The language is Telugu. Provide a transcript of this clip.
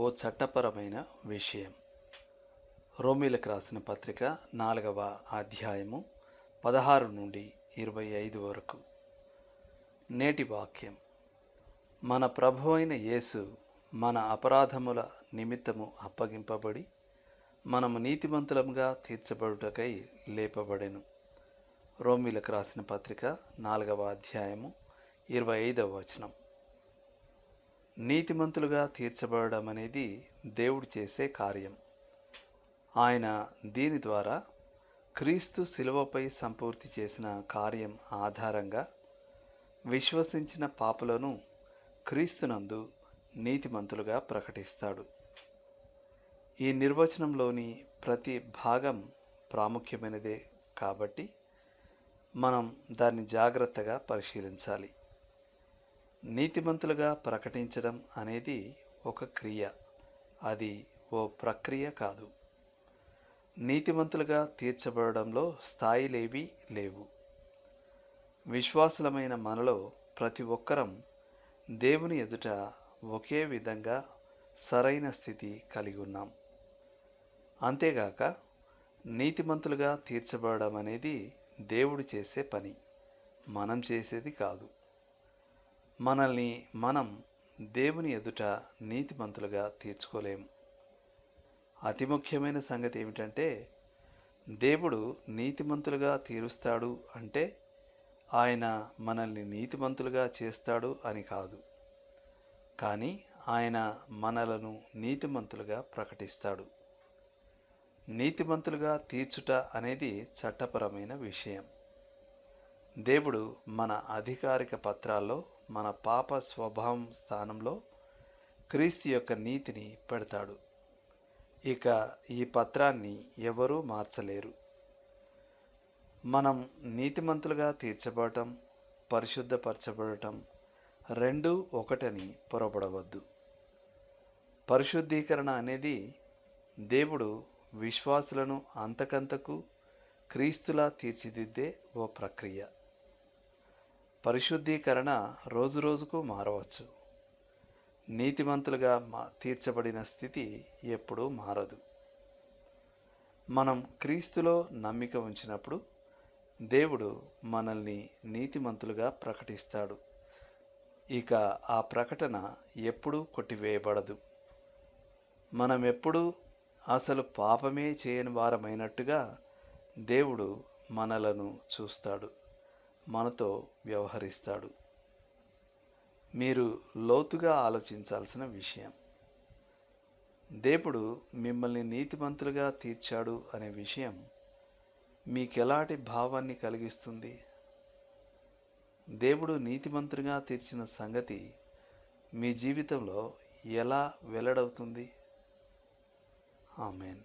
ఓ చట్టపరమైన విషయం. రోమిలకు రాసిన పత్రిక నాలుగవ అధ్యాయము పదహారు నుండి ఇరవై ఐదు వరకు. నేటి వాక్యం. మన ప్రభు అయిన యేసు మన అపరాధముల నిమిత్తము అప్పగింపబడి మనము నీతిమంతులముగా తీర్చబడుటకై లేపబడెను. రోమిలకు రాసిన పత్రిక నాలుగవ అధ్యాయము ఇరవై ఐదవ వచనం. నీతిమంతులుగా తీర్చబడడం అనేది దేవుడు చేసే కార్యం. ఆయన దీని ద్వారా క్రీస్తు శిలువపై సంపూర్తి చేసిన కార్యం ఆధారంగా విశ్వసించిన పాపులను క్రీస్తునందు నీతిమంతులుగా ప్రకటిస్తాడు. ఈ నిర్వచనంలోని ప్రతి భాగం ప్రాముఖ్యమైనదే కాబట్టి మనం దాన్ని జాగ్రత్తగా పరిశీలించాలి. నీతిమంతులుగా ప్రకటించడం అనేది ఒక క్రియ. అది ఓ ప్రక్రియ కాదు. నీతిమంతులుగా తీర్చబడడంలో స్థాయిలేవి లేవు. విశ్వాసులమైన మనలో ప్రతి ఒక్కరం దేవుని ఎదుట ఒకే విధంగా సరైన స్థితి కలిగి ఉన్నాం. అంతేగాక నీతిమంతులుగా తీర్చబడడం అనేది దేవుడు చేసే పని. మనం చేసేది కాదు. మనల్ని మనం దేవుని ఎదుట నీతిమంతులుగా తీర్చుకోలేము. అతి ముఖ్యమైన సంగతి ఏమిటంటే దేవుడు నీతిమంతులుగా తీరుస్తాడు అంటే ఆయన మనల్ని నీతిమంతులుగా చేస్తాడు అని కాదు. కానీ ఆయన మనలను నీతిమంతులుగా ప్రకటిస్తాడు. నీతిమంతులుగా తీర్చుట అనేది చట్టపరమైన విషయం. దేవుడు మన అధికారిక పత్రాల్లో మన పాప స్వభావం స్థానంలో క్రీస్తు యొక్క నీతిని పెడతాడు. ఇక ఈ పత్రాన్ని ఎవరూ మార్చలేరు. మనం నీతిమంతులుగా తీర్చబడటం పరిశుద్ధపరచబడటం రెండు ఒకటని పొరపడవద్దు. పరిశుద్ధీకరణ అనేది దేవుడు విశ్వాసులను అంతకంతకు క్రీస్తులా తీర్చిదిద్దే ఓ ప్రక్రియ. పరిశుద్ధీకరణ రోజురోజుకు మారవచ్చు. నీతిమంతులుగా మా తీర్చబడిన స్థితి ఎప్పుడూ మారదు. మనం క్రీస్తులో నమ్మిక ఉంచినప్పుడు దేవుడు మనల్ని నీతిమంతులుగా ప్రకటిస్తాడు. ఇక ఆ ప్రకటన ఎప్పుడూ కొట్టివేయబడదు. మనం ఎప్పుడూ అసలు పాపమే చేయని వారమైనట్టుగా దేవుడు మనలను చూస్తాడు. మనతో వ్యవహరిస్తాడు. మీరు లోతుగా ఆలోచించాల్సిన విషయం. దేవుడు మిమ్మల్ని నీతిమంతులుగా తీర్చాడు అనే విషయం మీకెలాంటి భావాన్ని కలిగిస్తుంది? దేవుడు నీతిమంతుడిగా తీర్చిన సంగతి మీ జీవితంలో ఎలా వెల్లడవుతుంది? ఆమెన్.